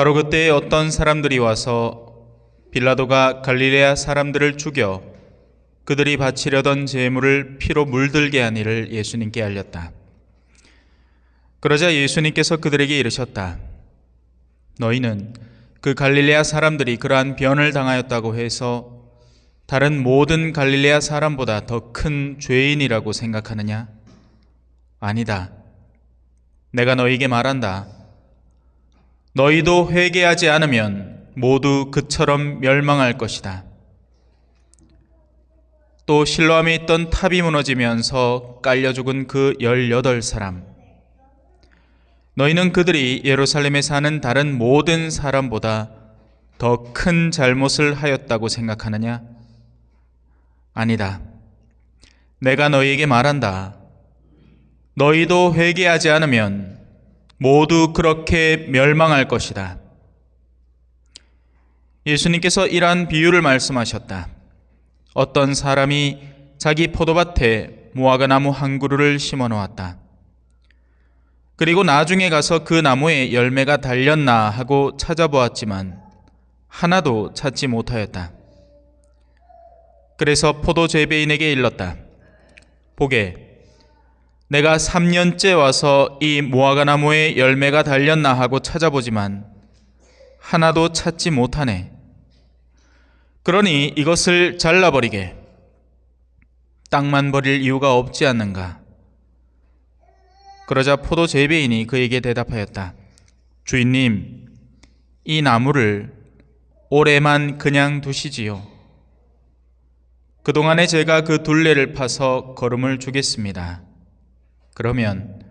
바로 그때에 어떤 사람들이 와서 빌라도가 갈릴레아 사람들을 죽여 그들이 바치려던 제물을 피로 물들게 한 일을 예수님께 알렸다. 그러자 예수님께서 그들에게 이르셨다. 너희는 그 갈릴레아 사람들이 그러한 변을 당하였다고 해서 다른 모든 갈릴레아 사람보다 더 큰 죄인이라고 생각하느냐? 아니다. 내가 너희에게 말한다. 너희도 회개하지 않으면 모두 그처럼 멸망할 것이다. 또 실로암에 있던 탑이 무너지면서 깔려 죽은 그 열여덟 사람. 너희는 그들이 예루살렘에 사는 다른 모든 사람보다 더 큰 잘못을 하였다고 생각하느냐? 아니다. 내가 너희에게 말한다. 너희도 회개하지 않으면 모두 그렇게 멸망할 것이다. 예수님께서 이러한 비유를 말씀하셨다. 어떤 사람이 자기 포도밭에 무화과 나무 한 그루를 심어 놓았다. 그리고 나중에 가서 그 나무에 열매가 달렸나 하고 찾아보았지만 하나도 찾지 못하였다. 그래서 포도 재배인에게 일렀다. 보게, 내가 3년째 와서 이 무화과 나무에 열매가 달렸나 하고 찾아보지만 하나도 찾지 못하네. 그러니 이것을 잘라버리게. 땅만 버릴 이유가 없지 않는가. 그러자 포도 재배인이 그에게 대답하였다. 주인님, 이 나무를 올해만 그냥 두시지요. 그동안에 제가 그 둘레를 파서 걸음을 주겠습니다. 그러면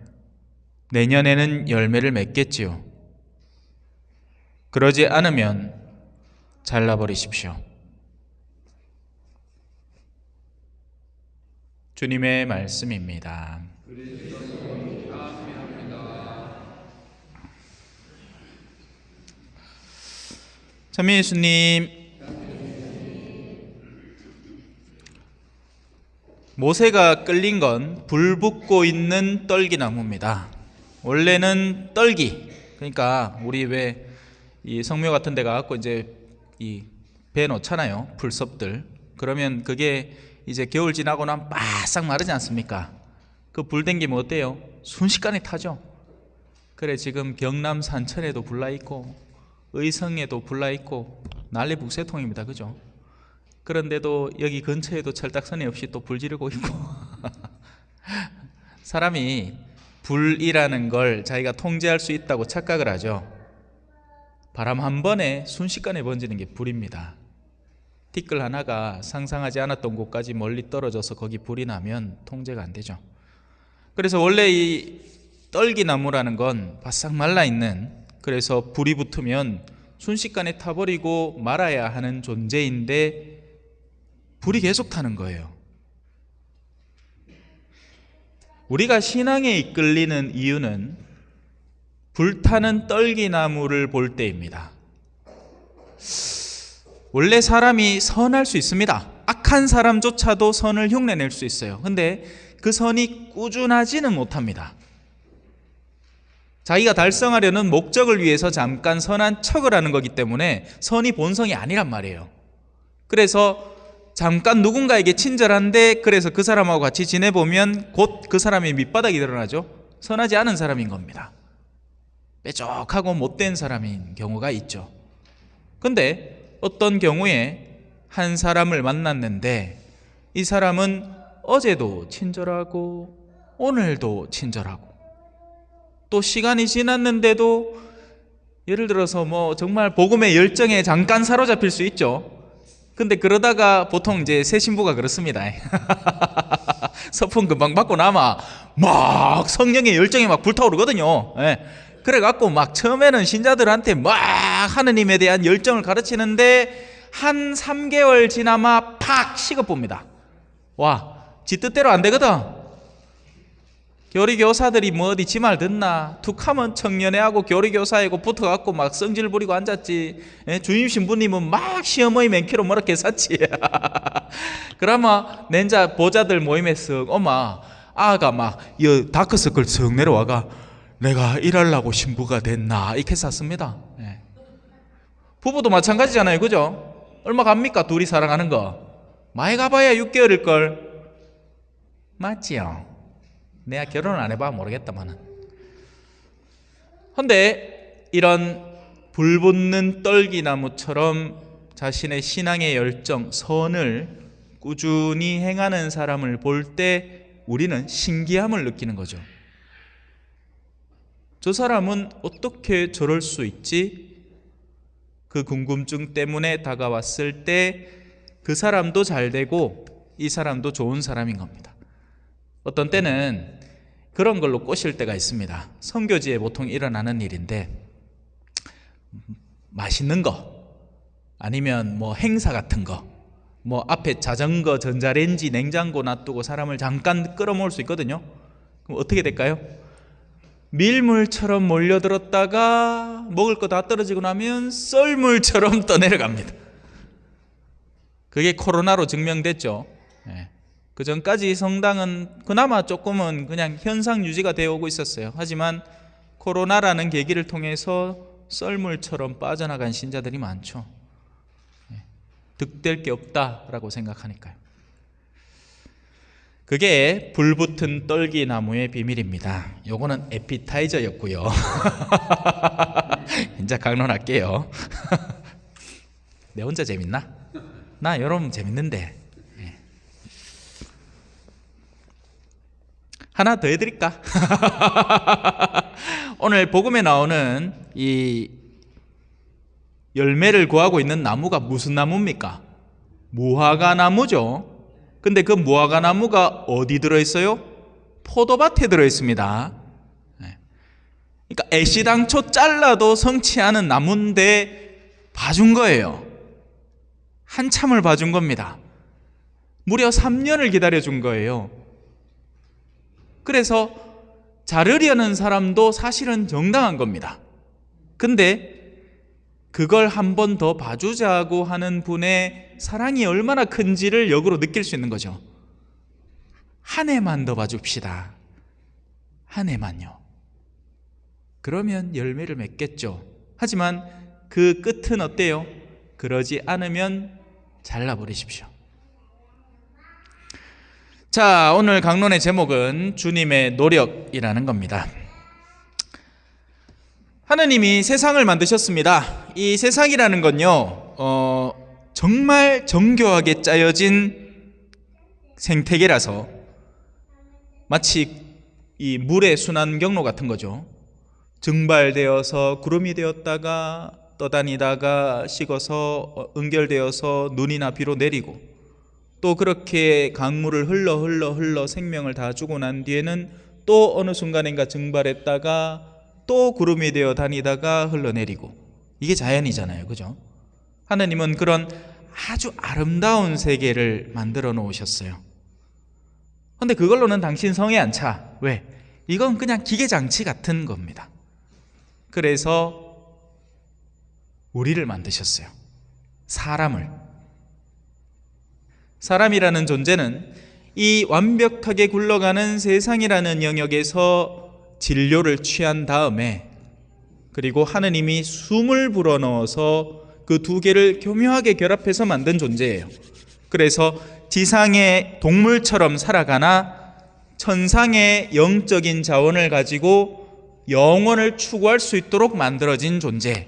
내년에는 열매를 맺겠지요. 그러지 않으면 잘라버리십시오. 주님의 말씀입니다. 참 예수님, 모세가 끌린 건 불 붙고 있는 떨기나무입니다. 원래는 떨기, 그러니까 우리 왜 이 성묘 같은 데 가갖고 이제 이 배 놓잖아요. 불섭들. 그러면 그게 이제 겨울 지나고 나면 바싹 마르지 않습니까? 그불 땡기면 어때요? 순식간에 타죠. 그래 지금 경남 산천에도 불나 있고 의성에도 불나 있고 난리 북새통입니다. 그죠? 그런데도 여기 근처에도 철딱선이 없이 또 불 지르고 있고 사람이 불이라는 걸 자기가 통제할 수 있다고 착각을 하죠. 바람 한 번에 순식간에 번지는 게 불입니다. 티끌 하나가 상상하지 않았던 곳까지 멀리 떨어져서 거기 불이 나면 통제가 안 되죠. 그래서 원래 이 떨기나무라는 건 바싹 말라 있는 그래서 불이 붙으면 순식간에 타버리고 말아야 하는 존재인데 불이 계속 타는 거예요. 우리가 신앙에 이끌리는 이유는 불타는 떨기나무를 볼 때입니다. 원래 사람이 선할 수 있습니다. 악한 사람조차도 선을 흉내낼 수 있어요. 근데 그 선이 꾸준하지는 못합니다. 자기가 달성하려는 목적을 위해서 잠깐 선한 척을 하는 거기 때문에 선이 본성이 아니란 말이에요. 그래서 잠깐 누군가에게 친절한데 그래서 그 사람하고 같이 지내보면 곧 그 사람의 밑바닥이 드러나죠. 선하지 않은 사람인 겁니다. 빼쪽하고 못된 사람인 경우가 있죠. 근데 어떤 경우에 한 사람을 만났는데 이 사람은 어제도 친절하고 오늘도 친절하고 또 시간이 지났는데도 예를 들어서 뭐 정말 복음의 열정에 잠깐 사로잡힐 수 있죠. 근데 그러다가 보통 이제 새 신부가 그렇습니다. 서품 금방 받고 나마 막 성령의 열정이 막 불타오르거든요. 예. 그래갖고 막 처음에는 신자들한테 막 하느님에 대한 열정을 가르치는데 한 3개월 지나마 팍 식어봅니다. 와, 지 뜻대로 안 되거든. 교리 교사들이 뭐 어디 지말 듣나 툭하면 청년회하고 교리 교사하고 붙어갖고 막 성질 부리고 앉았지 예? 주임 신부님은 막 시어머니 맨키로 뭐렇게 샀지 그러면 낸자 보자들 모임에 쓱 엄마 아가 막이 다크서클 쓱 내려와가 내가 일하려고 신부가 됐나 이렇게 샀습니다 예. 부부도 마찬가지잖아요. 그죠? 얼마 갑니까? 둘이 사랑하는 거. 많이 가봐야 6개월일 걸. 맞지요? 내가 결혼을 안 해봐 모르겠다마는. 근데 이런 불붙는 떨기나무처럼 자신의 신앙의 열정, 선을 꾸준히 행하는 사람을 볼 때 우리는 신기함을 느끼는 거죠. 저 사람은 어떻게 저럴 수 있지? 그 궁금증 때문에 다가왔을 때 그 사람도 잘 되고 이 사람도 좋은 사람인 겁니다. 어떤 때는 그런 걸로 꼬실 때가 있습니다. 선교지에 보통 일어나는 일인데 맛있는 거 아니면 뭐 행사 같은 거 뭐 앞에 자전거, 전자레인지, 냉장고 놔두고 사람을 잠깐 끌어모을 수 있거든요. 그럼 어떻게 될까요? 밀물처럼 몰려들었다가 먹을 거 다 떨어지고 나면 썰물처럼 떠내려갑니다. 그게 코로나로 증명됐죠. 예. 그 전까지 성당은 그나마 조금은 그냥 현상 유지가 되어 오고 있었어요. 하지만 코로나라는 계기를 통해서 썰물처럼 빠져나간 신자들이 많죠. 예. 득될 게 없다라고 생각하니까요. 그게 불붙은 떨기 나무의 비밀입니다. 요거는 에피타이저였고요. 이제 강론할게요. 내 혼자 재밌나? 나 여러분 재밌는데. 예. 하나 더 해드릴까? 오늘 복음에 나오는 이 열매를 구하고 있는 나무가 무슨 나무입니까? 무화과 나무죠. 근데 그 무화과 나무가 어디 들어있어요? 포도밭에 들어있습니다. 네. 그러니까 애시당초 잘라도 성취하는 나무인데 봐준 거예요. 한참을 봐준 겁니다. 무려 3년을 기다려준 거예요. 그래서 자르려는 사람도 사실은 정당한 겁니다. 근데 그걸 한 번 더 봐주자고 하는 분의 사랑이 얼마나 큰지를 역으로 느낄 수 있는 거죠. 한 해만 더 봐줍시다. 한 해만요. 그러면 열매를 맺겠죠. 하지만 그 끝은 어때요? 그러지 않으면 잘라버리십시오. 자, 오늘 강론의 제목은 주님의 노력이라는 겁니다. 하느님이 세상을 만드셨습니다. 이 세상이라는 건요, 어, 정말 정교하게 짜여진 생태계라서 마치 이 물의 순환 경로 같은 거죠. 증발되어서 구름이 되었다가 떠다니다가 식어서 응결되어서 눈이나 비로 내리고 또 그렇게 강물을 흘러 흘러 흘러 생명을 다 주고 난 뒤에는 또 어느 순간인가 증발했다가 또 구름이 되어 다니다가 흘러내리고 이게 자연이잖아요. 그죠? 하나님은 그런 아주 아름다운 세계를 만들어 놓으셨어요. 근데 그걸로는 당신 성에 안 차. 왜? 이건 그냥 기계 장치 같은 겁니다. 그래서 우리를 만드셨어요. 사람을. 사람이라는 존재는 이 완벽하게 굴러가는 세상이라는 영역에서 진료를 취한 다음에 그리고 하느님이 숨을 불어넣어서 그 두 개를 교묘하게 결합해서 만든 존재예요. 그래서 지상의 동물처럼 살아가나 천상의 영적인 자원을 가지고 영원을 추구할 수 있도록 만들어진 존재.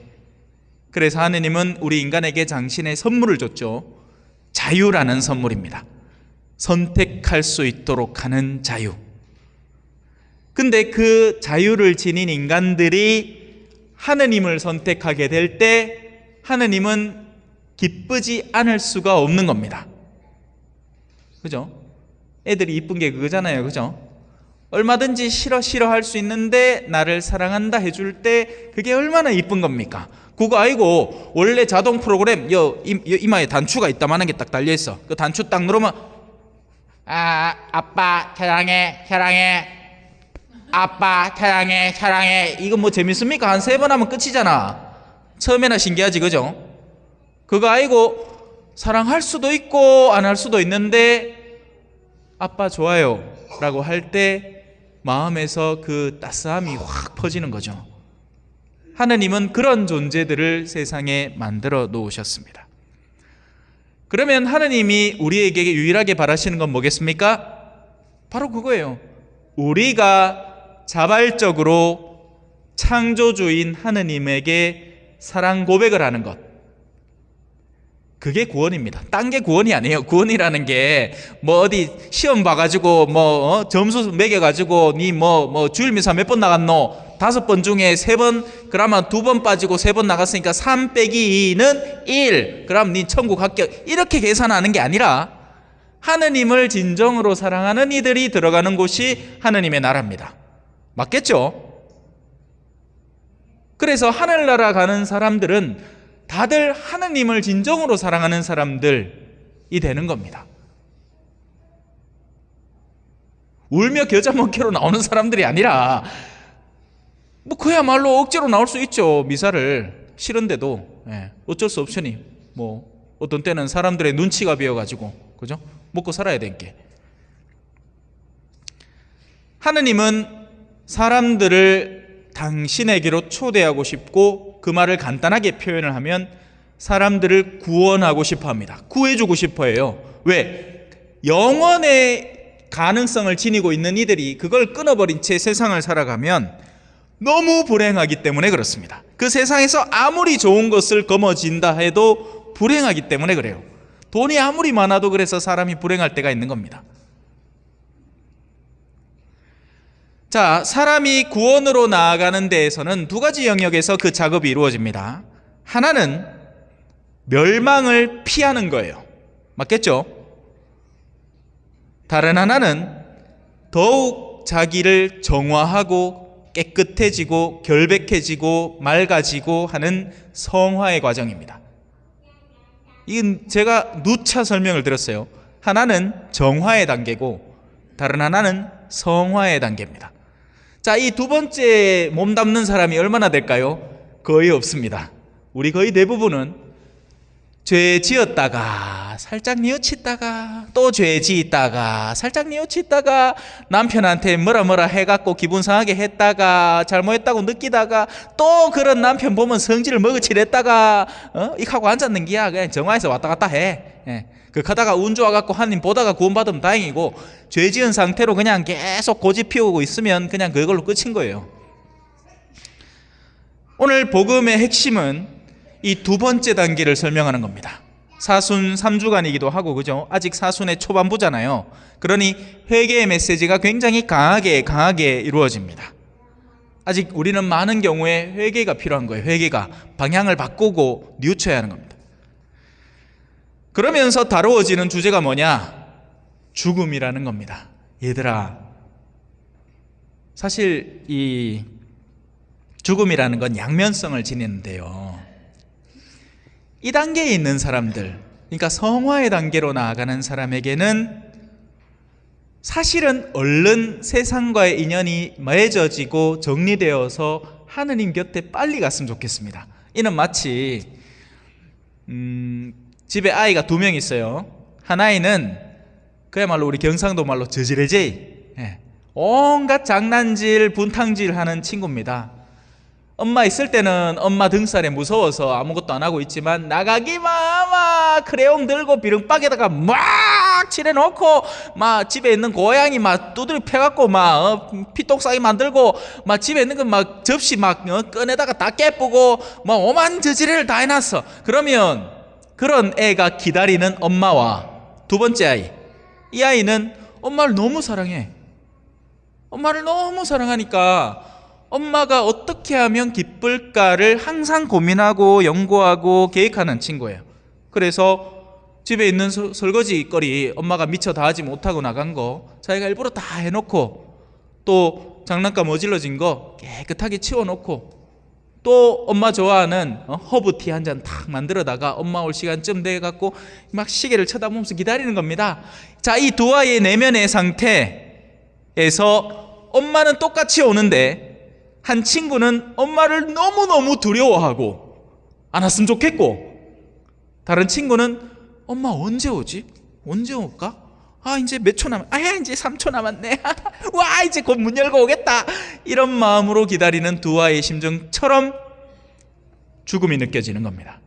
그래서 하느님은 우리 인간에게 당신의 선물을 줬죠. 자유라는 선물입니다. 선택할 수 있도록 하는 자유. 근데 그 자유를 지닌 인간들이 하느님을 선택하게 될 때 하느님은 기쁘지 않을 수가 없는 겁니다. 그죠? 애들이 이쁜 게 그거잖아요. 그죠? 얼마든지 싫어 싫어 할 수 있는데 나를 사랑한다 해줄 때 그게 얼마나 이쁜 겁니까? 그거 아니고 원래 자동 프로그램 여, 이, 여 이마에 단추가 있다마는 게딱 달려 있어. 그 단추 딱 누르면 아 아빠 사랑해 사랑해 아빠 사랑해 사랑해 이거 뭐 재밌습니까? 한 세 번 하면 끝이잖아. 처음에나 신기하지 그죠? 그거 아니고 사랑할 수도 있고 안 할 수도 있는데 아빠 좋아요 라고 할때 마음에서 그 따스함이 확 퍼지는 거죠. 하느님은 그런 존재들을 세상에 만들어 놓으셨습니다. 그러면 하느님이 우리에게 유일하게 바라시는 건 뭐겠습니까? 바로 그거예요. 우리가 자발적으로 창조주인 하느님에게 사랑 고백을 하는 것. 그게 구원입니다. 딴 게 구원이 아니에요. 구원이라는 게 뭐 어디 시험 봐가지고 뭐 어? 점수 매겨가지고 니 뭐 뭐 주일 미사 몇 번 나갔노? 다섯 번 중에 세 번, 그러면 두 번 빠지고 세 번 나갔으니까 3 빼기 2는 1. 그럼 니 천국 합격. 이렇게 계산하는 게 아니라 하느님을 진정으로 사랑하는 이들이 들어가는 곳이 하느님의 나라입니다. 맞겠죠? 그래서 하늘나라 가는 사람들은 다들 하느님을 진정으로 사랑하는 사람들이 되는 겁니다. 울며 겨자 먹기로 나오는 사람들이 아니라 뭐 그야말로 억지로 나올 수 있죠. 미사를 싫은데도. 예, 어쩔 수 없으니 뭐 어떤 때는 사람들의 눈치가 비어가지고 그죠? 먹고 살아야 되니까. 하느님은 사람들을 당신에게로 초대하고 싶고 그 말을 간단하게 표현을 하면 사람들을 구원하고 싶어 합니다. 구해주고 싶어 해요. 왜? 영원의 가능성을 지니고 있는 이들이 그걸 끊어버린 채 세상을 살아가면 너무 불행하기 때문에 그렇습니다. 그 세상에서 아무리 좋은 것을 거머쥔다 해도 불행하기 때문에 그래요. 돈이 아무리 많아도 그래서 사람이 불행할 때가 있는 겁니다. 자, 사람이 구원으로 나아가는 데에서는 두 가지 영역에서 그 작업이 이루어집니다. 하나는 멸망을 피하는 거예요. 맞겠죠? 다른 하나는 더욱 자기를 정화하고 깨끗해지고 결백해지고 맑아지고 하는 성화의 과정입니다. 이건 제가 누차 설명을 드렸어요. 하나는 정화의 단계고 다른 하나는 성화의 단계입니다. 자, 이 두 번째 몸 담는 사람이 얼마나 될까요? 거의 없습니다. 우리 거의 대부분은 죄 지었다가 살짝 뉘우치다가 또 죄 지었다가 살짝 뉘우치다가 남편한테 뭐라 뭐라 해갖고 기분 상하게 했다가 잘못했다고 느끼다가 또 그런 남편 보면 성질을 먹어치랬다가 어? 이하고 앉았는 기야 그냥 정화해서 왔다 갔다 해. 예. 그 하다가 운 좋아갖고 하나님 보다가 구원받으면 다행이고 죄 지은 상태로 그냥 계속 고집 피우고 있으면 그냥 그걸로 끝인 거예요. 오늘 복음의 핵심은 이 두 번째 단계를 설명하는 겁니다. 사순 3주간이기도 하고 그죠? 아직 사순의 초반부잖아요. 그러니 회개의 메시지가 굉장히 강하게 강하게 이루어집니다. 아직 우리는 많은 경우에 회개가 필요한 거예요. 회개가 방향을 바꾸고 뉘우쳐야 하는 겁니다. 그러면서 다루어지는 주제가 뭐냐? 죽음이라는 겁니다. 얘들아, 사실 이 죽음이라는 건 양면성을 지니는데요. 이 단계에 있는 사람들, 그러니까 성화의 단계로 나아가는 사람에게는 사실은 얼른 세상과의 인연이 맺어지고 정리되어서 하느님 곁에 빨리 갔으면 좋겠습니다. 이는 마치 음, 집에 아이가 두 명 있어요. 한 아이는 그야말로 우리 경상도 말로 저지레제이 예. 온갖 장난질, 분탕질 하는 친구입니다. 엄마 있을 때는 엄마 등살에 무서워서 아무것도 안 하고 있지만 나가기만 막 크레용 들고 비릉박에다가 막 칠해놓고 막 집에 있는 고양이 막 두드려 패갖고 막 어, 피똥싸기 만들고 막 집에 있는 거 막 접시 막 어, 꺼내다가 다 깨쁘고 막 오만 저지레를 다 해놨어. 그러면 그런 애가 기다리는 엄마와 두 번째 아이 이 아이는 엄마를 너무 사랑해. 엄마를 너무 사랑하니까 엄마가 어떻게 하면 기쁠까를 항상 고민하고 연구하고 계획하는 친구예요. 그래서 집에 있는 서- 설거지 거리 엄마가 미처 다 하지 못하고 나간 거 자기가 일부러 다 해놓고 또 장난감 어질러진 거 깨끗하게 치워놓고 또 엄마 좋아하는 어, 허브티 한 잔 탁 만들어다가 엄마 올 시간쯤 돼갖고 막 시계를 쳐다보면서 기다리는 겁니다. 자, 이 두 아이의 내면의 상태에서 엄마는 똑같이 오는데 한 친구는 엄마를 너무너무 두려워하고 안 왔으면 좋겠고 다른 친구는 엄마 언제 오지? 언제 올까? 아 이제 몇 초 남았 아 이제 3초 남았네 와 이제 곧 문 열고 오겠다 이런 마음으로 기다리는 두 아이의 심정처럼 죽음이 느껴지는 겁니다.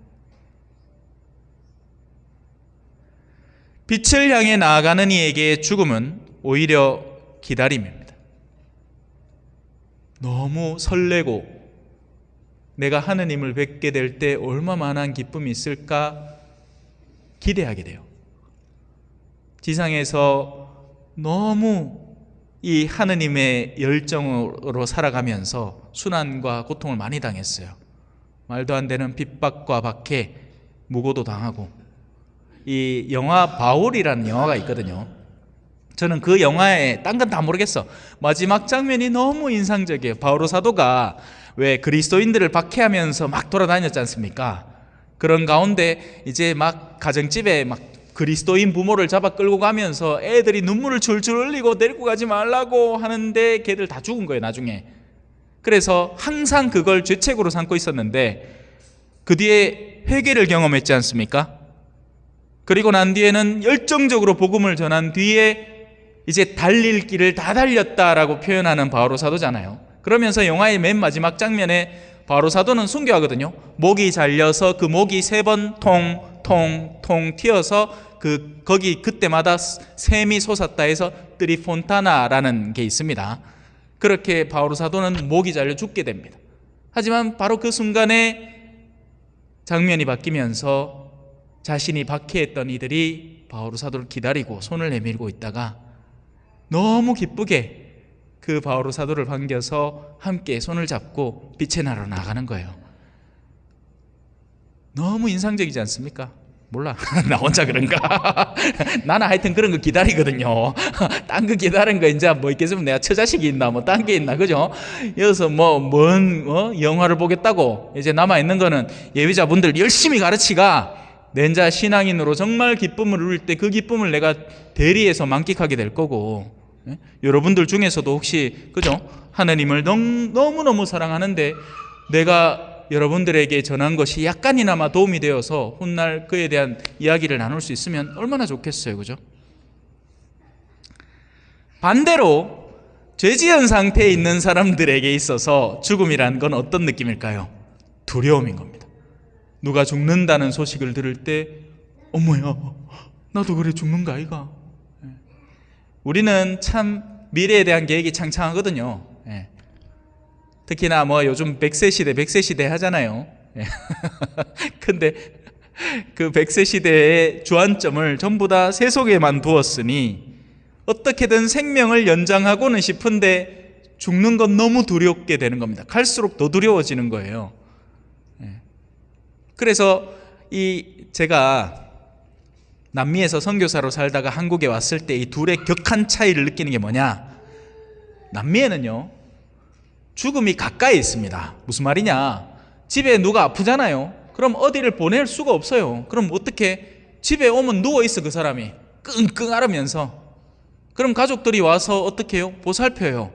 빛을 향해 나아가는 이에게 죽음은 오히려 기다림입니다. 너무 설레고 내가 하느님을 뵙게 될 때 얼마만한 기쁨이 있을까 기대하게 돼요. 지상에서 너무 이 하느님의 열정으로 살아가면서 순환과 고통을 많이 당했어요. 말도 안 되는 핍박과 박해, 무고도 당하고. 이 영화 바울이라는 영화가 있거든요. 저는 그 영화에 딴 건 다 모르겠어. 마지막 장면이 너무 인상적이에요. 바오로 사도가 왜 그리스도인들을 박해하면서 막 돌아다녔지 않습니까? 그런 가운데 이제 막 가정집에 막 그리스도인 부모를 잡아 끌고 가면서 애들이 눈물을 줄줄 흘리고 데리고 가지 말라고 하는데 걔들 다 죽은 거예요, 나중에. 그래서 항상 그걸 죄책으로 삼고 있었는데 그 뒤에 회개를 경험했지 않습니까? 그리고 난 뒤에는 열정적으로 복음을 전한 뒤에 이제 달릴 길을 다 달렸다라고 표현하는 바오로 사도잖아요. 그러면서 영화의 맨 마지막 장면에 바오로 사도는 순교하거든요. 목이 잘려서 그 목이 세 번 통 통통 튀어서 그 거기 그때마다 샘이 솟았다 해서 트리폰타나라는 게 있습니다. 그렇게 바오로 사도는 목이 잘려 죽게 됩니다. 하지만 바로 그 순간에 장면이 바뀌면서 자신이 박해했던 이들이 바오로 사도를 기다리고 손을 내밀고 있다가 너무 기쁘게 그 바오로 사도를 반겨서 함께 손을 잡고 빛의 나라로 나가는 거예요. 너무 인상적이지 않습니까? 몰라. 나 혼자 그런가? 나는 하여튼 그런 거 기다리거든요. 딴 거 기다린 거 이제 뭐 있겠으면 내가 처자식이 있나 뭐 딴 게 있나 그죠? 여기서 뭐뭔 어? 영화를 보겠다고 이제 남아 있는 거는 예비자분들 열심히 가르치가 낸자 신앙인으로 정말 기쁨을 누릴 때 그 기쁨을 내가 대리해서 만끽하게 될 거고 예? 여러분들 중에서도 혹시 그죠? 하나님을 너무너무 사랑하는데 내가 여러분들에게 전한 것이 약간이나마 도움이 되어서 훗날 그에 대한 이야기를 나눌 수 있으면 얼마나 좋겠어요. 그죠? 반대로 죄지은 상태에 있는 사람들에게 있어서 죽음이란 건 어떤 느낌일까요? 두려움인 겁니다. 누가 죽는다는 소식을 들을 때 어머야 나도 그래 죽는가 아이가 예. 우리는 참 미래에 대한 계획이 창창하거든요 예. 특히나 뭐 요즘 100세 시대 100세 시대 하잖아요 예. 근데 그 100세 시대의 주안점을 전부 다 세속에만 두었으니 어떻게든 생명을 연장하고는 싶은데 죽는 건 너무 두렵게 되는 겁니다 갈수록 더 두려워지는 거예요 그래서 이 제가 남미에서 선교사로 살다가 한국에 왔을 때 이 둘의 격한 차이를 느끼는 게 뭐냐? 남미에는요, 죽음이 가까이 있습니다. 무슨 말이냐? 집에 누가 아프잖아요. 그럼 어디를 보낼 수가 없어요. 그럼 어떻게? 집에 오면 누워 있어, 그 사람이. 끙끙 앓으면서. 그럼 가족들이 와서 어떻게 해요? 보살펴요.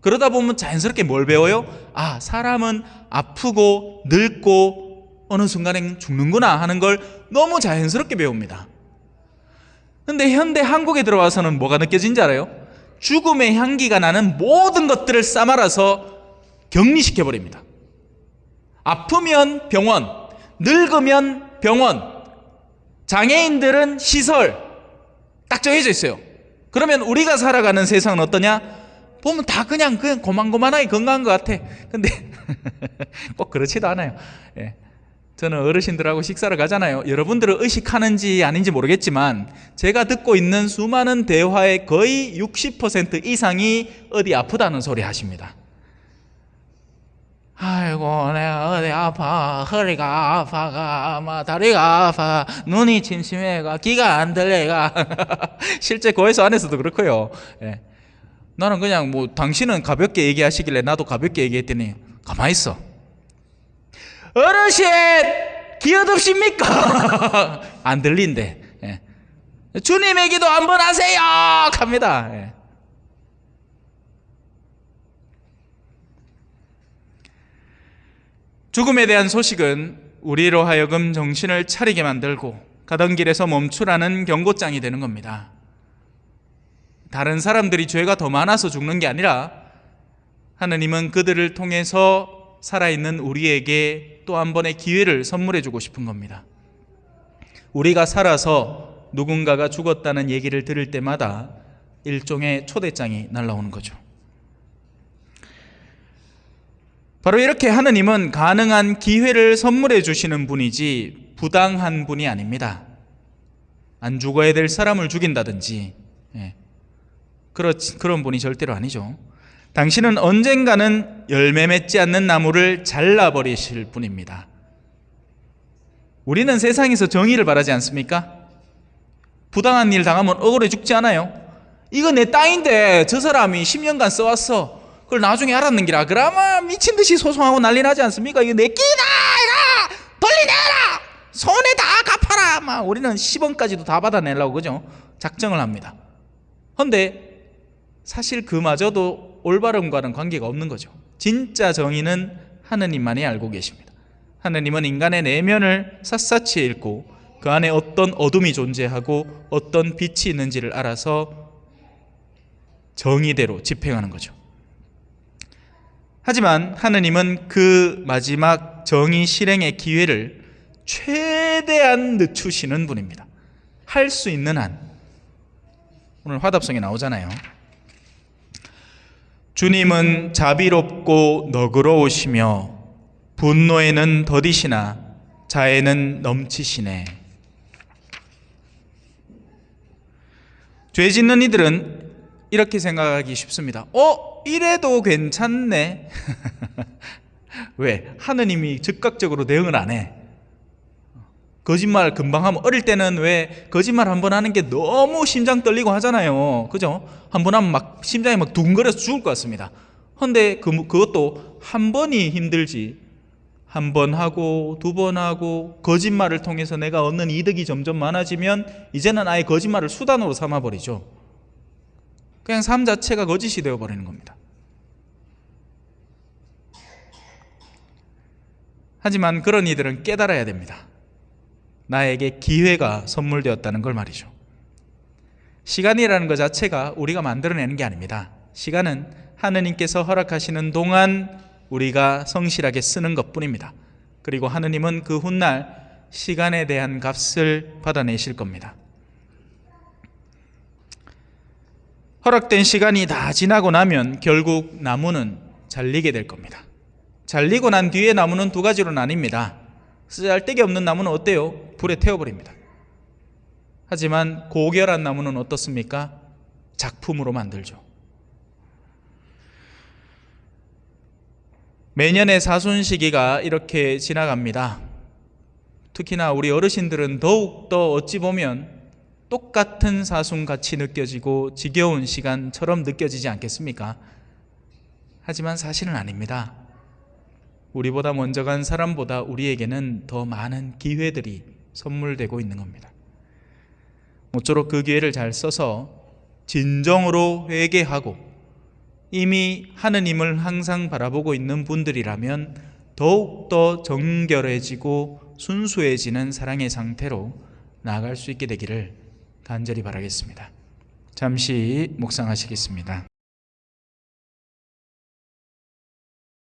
그러다 보면 자연스럽게 뭘 배워요? 아, 사람은 아프고 늙고 어느 순간엔 죽는구나 하는 걸 너무 자연스럽게 배웁니다. 근데 현대 한국에 들어와서는 뭐가 느껴진지 알아요? 죽음의 향기가 나는 모든 것들을 싸말아서 격리시켜 버립니다. 아프면 병원, 늙으면 병원, 장애인들은 시설 딱 정해져 있어요. 그러면 우리가 살아가는 세상은 어떠냐? 보면 다 그냥 그냥 고만고만하게 건강한 것 같아. 근데 꼭 그렇지도 않아요. 예. 저는 어르신들하고 식사를 가잖아요. 여러분들은 의식하는지 아닌지 모르겠지만 제가 듣고 있는 수많은 대화의 거의 60% 이상이 어디 아프다는 소리 하십니다. 아이고 내가 어디 아파 허리가 아파가 막 다리가 아파 눈이 침침해가 귀가 안 들려가 실제 고해소 안에서도 그렇고요. 예. 나는 그냥 뭐 당신은 가볍게 얘기하시길래 나도 가볍게 얘기했더니 가만히 있어. 어르신 기어듭십니까? 안 들린대. 예. 주님의 기도 한번 하세요. 합니다. 예. 죽음에 대한 소식은 우리로 하여금 정신을 차리게 만들고 가던 길에서 멈추라는 경고장이 되는 겁니다. 다른 사람들이 죄가 더 많아서 죽는 게 아니라 하느님은 그들을 통해서 살아있는 우리에게 또 한 번의 기회를 선물해 주고 싶은 겁니다. 우리가 살아서 누군가가 죽었다는 얘기를 들을 때마다 일종의 초대장이 날라오는 거죠. 바로 이렇게 하느님은 가능한 기회를 선물해 주시는 분이지 부당한 분이 아닙니다. 안 죽어야 될 사람을 죽인다든지 예. 그렇, 그런 분이 절대로 아니죠. 당신은 언젠가는 열매 맺지 않는 나무를 잘라버리실 분입니다. 우리는 세상에서 정의를 바라지 않습니까? 부당한 일 당하면 억울해 죽지 않아요? 이거 내 땅인데 저 사람이 10년간 써왔어. 그걸 나중에 알았는 기라. 그러면 미친 듯이 소송하고 난리 나지 않습니까? 이거 내 끼다! 이거! 돌리내라! 손에 다 갚아라! 막 우리는 10원까지도 다 받아내려고 그죠? 작정을 합니다. 헌데 사실 그마저도 올바름과는 관계가 없는 거죠. 진짜 정의는 하느님만이 알고 계십니다. 하느님은 인간의 내면을 샅샅이 읽고 그 안에 어떤 어둠이 존재하고 어떤 빛이 있는지를 알아서 정의대로 집행하는 거죠. 하지만 하느님은 그 마지막 정의 실행의 기회를 최대한 늦추시는 분입니다. 할 수 있는 한. 오늘 화답성에 나오잖아요. 주님은 자비롭고 너그러우시며 분노에는 더디시나 자애는 넘치시네. 죄 짓는 이들은 이렇게 생각하기 쉽습니다. 어, 이래도 괜찮네. 왜? 하느님이 즉각적으로 대응을 안 해. 거짓말 금방 하면 어릴 때는 왜 거짓말 한 번 하는 게 너무 심장 떨리고 하잖아요. 그죠? 한 번 하면 막 심장이 막 둥거려서 죽을 것 같습니다. 근데 그, 그것도 한 번이 힘들지. 한 번 하고 두 번 하고 거짓말을 통해서 내가 얻는 이득이 점점 많아지면 이제는 아예 거짓말을 수단으로 삼아 버리죠. 그냥 삶 자체가 거짓이 되어 버리는 겁니다. 하지만 그런 이들은 깨달아야 됩니다. 나에게 기회가 선물되었다는 걸 말이죠. 시간이라는 것 자체가 우리가 만들어내는 게 아닙니다. 시간은 하느님께서 허락하시는 동안 우리가 성실하게 쓰는 것 뿐입니다. 그리고 하느님은 그 훗날 시간에 대한 값을 받아내실 겁니다. 허락된 시간이 다 지나고 나면 결국 나무는 잘리게 될 겁니다. 잘리고 난 뒤에 나무는 두 가지로 나뉩니다. 쓰잘데기 없는 나무는 어때요? 불에 태워버립니다. 하지만 고결한 나무는 어떻습니까? 작품으로 만들죠. 매년의 사순 시기가 이렇게 지나갑니다. 특히나 우리 어르신들은 더욱더 어찌 보면 똑같은 사순 같이 느껴지고 지겨운 시간처럼 느껴지지 않겠습니까? 하지만 사실은 아닙니다. 우리보다 먼저 간 사람보다 우리에게는 더 많은 기회들이 선물되고 있는 겁니다. 모쪼록 그 기회를 잘 써서 진정으로 회개하고 이미 하느님을 항상 바라보고 있는 분들이라면 더욱더 정결해지고 순수해지는 사랑의 상태로 나아갈 수 있게 되기를 간절히 바라겠습니다. 잠시 묵상하시겠습니다.